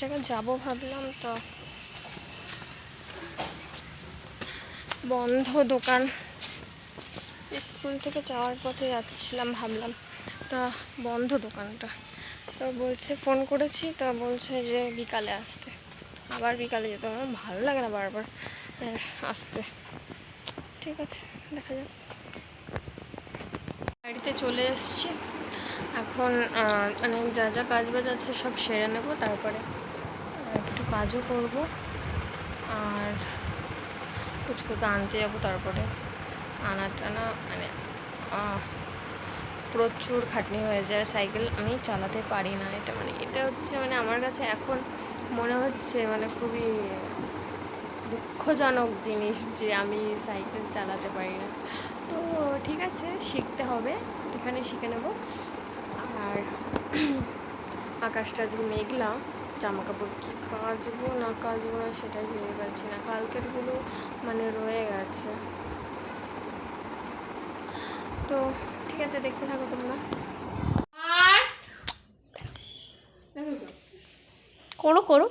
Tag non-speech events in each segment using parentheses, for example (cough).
জায়গায় যাব ভাবলাম তো। বন্ধ দোকান। স্কুল থেকে যাওয়ার পথে যাচ্ছিলাম, ভাবলাম। তা বন্ধ দোকানটা। তো বলছে, ফোন করেছি, তা বলছে যে বিকালে আসতে। আবার বিকালে যেতে আমার ভালো লাগে না বারবার আসতে। ঠিক আছে, দেখা যাক। বাড়িতে চলে এসছি। এখন মানে যা যা কাজ বাজ আছে সব সেরে নেব, তারপরে কাজও করব আর পুচকুকে আনতে যাব তারপরে। আনা টানা মানে প্রচুর খাটনি হয়ে যায়। সাইকেল আমি চালাতে পারি না। এটা মানে এটা হচ্ছে মানে আমার কাছে এখন মনে হচ্ছে মানে খুবই দুঃখজনক জিনিস যে আমি সাইকেল চালাতে পারি না। তো ঠিক আছে, শিখতে হবে। এখানে শিখে নেব। আর (clears throat) আকাশটা যে মেঘলা জামা কাপড় কি কাচবো না কাচবো না সেটাই ভেবে পাচ্ছি না। কালকেরগুলো মানে রয়ে গেছে। তো ঠিক আছে দেখতে থাকো তোমরা। করো করো।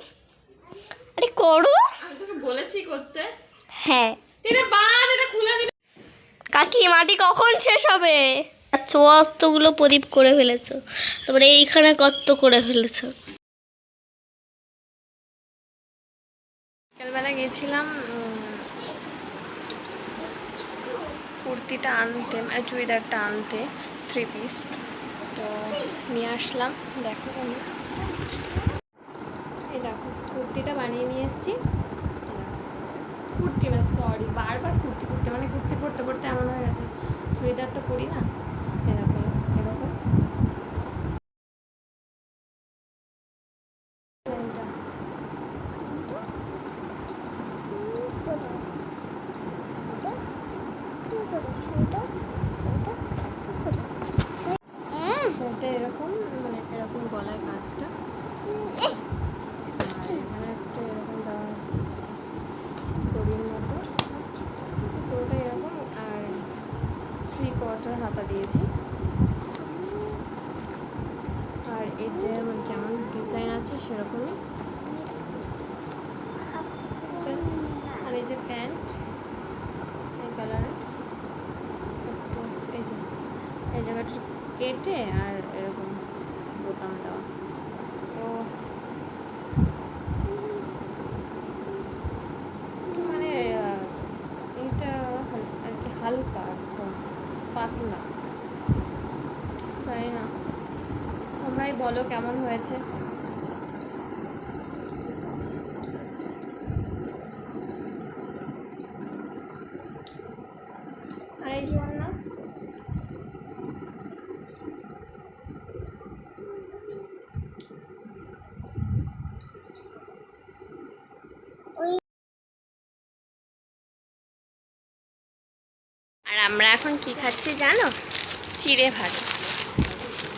আরে করো? বলেছি করতে। হ্যাঁ। এটা বাদ এটা খুলে দিলে। কাকি মাটি কখন শেষ হবে? চুয়াত্তরগুলো প্রদীপ করে ফেলেছো। তারপরে এইখানে কত করে ফেলেছো। উম, কুর্তিটা আনতে মানে চুড়িদারটা আনতে থ্রি পিস তো নিয়ে আসলাম দেখো আমি এই দেখো কুর্তিটা বানিয়ে নিয়ে এসেছি। কুর্তি না সরি বারবার কুর্তি কুর্তি মানে কুর্তি পরতে পরতে এমন হয়ে গেছে। চুড়িদারটা পরি না এরকম এরকম ডিজাইনটা এটা এরকম মানে এরকম গলায় কাজটা আর এখানে একটা এরকম দেওয়া আছে দড়ির মতো পুরোটা এরকম আর থ্রি কোয়ার্টার হাতা দিয়েছি। আর এতে মানে যেমন ডিজাইন আছে সেরকমই। আর এই যে প্যান্ট এই কালারের এই যে, এই জায়গাটা কেটে আর এরকম বোতাম দেওয়া। তো একটু মানে আহ, এটা হাল- আর কি হালকা একদম পাতলা তাই না? তোমরাই বলো কেমন হয়েছে। আর এই যে না আর আমরা এখন কি খাচ্ছি জানো? চিড়ে ভাজা।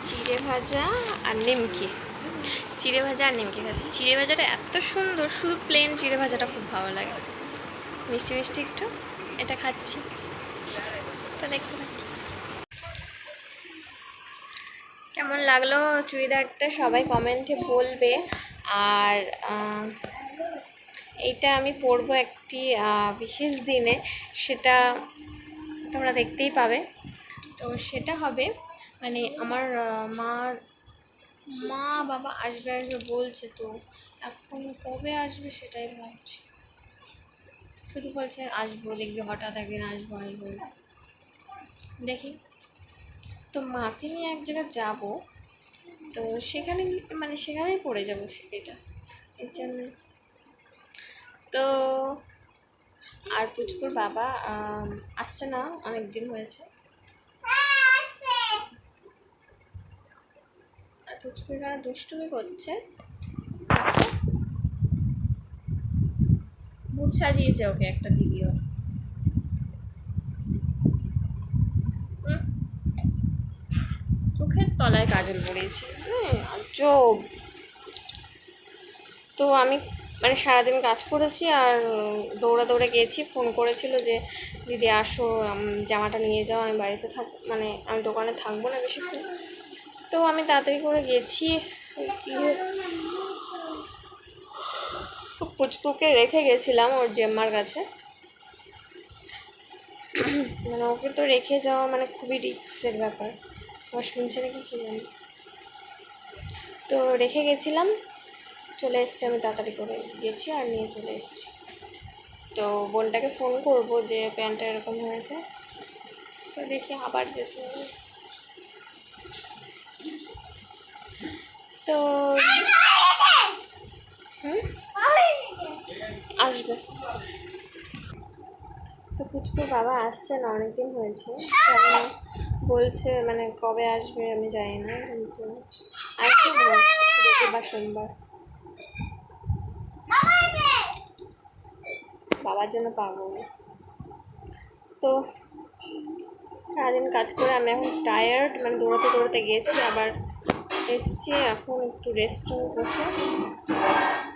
চিড়ে ভাজা আর নিমকি। চিড়ে ভাজা আর নিমকি খাচ্ছি। চিড়ে ভাজাটা এত সুন্দর, শুধু প্লেন চিড়ে ভাজাটা খুব ভালো লাগে। মিষ্টি মিষ্টি একটু, এটা খাচ্ছি। তো দেখতে থাকো। কেমন লাগল চুড়িদারটা? সবাই কমেন্টে বলবে। আর এইটা আমি পরবো একটি বিশেষ দিনে। সেটা তোমরা দেখতেই পাবে। তো সেটা হবে মানে আমার মা মা বাবা আসবে আসবে বলছে তো, এখন কবে আসবে সেটাই ভাবছি। শুধু বলছে আসব, দেখবি হঠাৎ একদিন আসব আসব। দেখি। তো মাকে নিয়ে এক জায়গায় যাব, তো সেখানে মানে সেখানেই পড়ে যাব এটা। এর জন্য। তো আর পুচকুর বাবা আসছে না, অনেক দিন হয়েছে। আর পুচকুর এখানে দুষ্টুমি করছে। ভূত সাজিয়েছে ওকে একটা দিদিও। চোখের তলায় কাজল পড়েছে। হ্যাঁ চোখ তো আমি মানে সারাদিন কাজ করেছি আর দৌড়ে দৌড়ে গেছি, ফোন করেছিল যে, দিদি, আসো জামাটা নিয়ে যাও, আমি বাড়িতে থাক মানে আমি দোকানে থাকব না বেশিক্ষণ। তো আমি তাড়াতাড়ি করে গেছি, গিয়ে পুচকুকে রেখে গেছিলাম ওর জেম্মার কাছে। মানে ওকে তো রেখে যাওয়া মানে খুবই রিস্কের ব্যাপার। আবার শুনছে নাকি কী জানি? তো রেখে গেছিলাম চলে এসেছি, আমি তাড়াতাড়ি করে গেছি আর নিয়ে চলে এসেছি। তো বোনটাকে ফোন করব যে প্যান্টটা এরকম হয়েছে। তো দেখি আবার যেতে হবে। তো হুম? আসবে। তো পুচকুর বাবা আসছে না, অনেকদিন হয়েছে। বলছে মানে কবে আসবে আমি জানি না। কিন্তু আসবে রবিবার সোমবার বাবার জন্য পাবো। তো সারাদিন কাজ করে আমি এখন টায়ার্ড মানে দৌড়াতে দৌড়াতে গেছি, আবার এসছি এখন একটু রেস্ট বসে।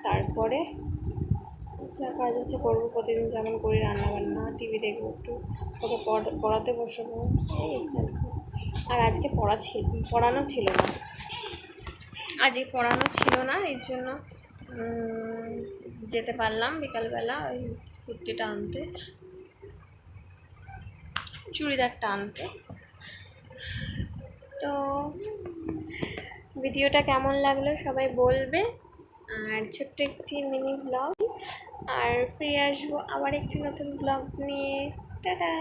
তারপরে যা কাজ আছে করব, প্রতিদিন যেমন করি রান্না বান্না টিভি দেখব একটু, ওকে পড়া- পড়াতে বসবো আর আজকে পড়া ছিল পড়ানো ছিল না। আজকে পড়ানো ছিল না, এর জন্য যেতে পারলাম বিকালবেলা, ওই কুর্তিটা আনতে, চুড়িদারটা আনতে। তো ভিডিওটা কেমন লাগল সবাই বলবে। আর ছোট্ট একটি মিনি ব্লগ আর ফিরে আসব আবার একটি নতুন ব্লগ নিয়ে। টাটা!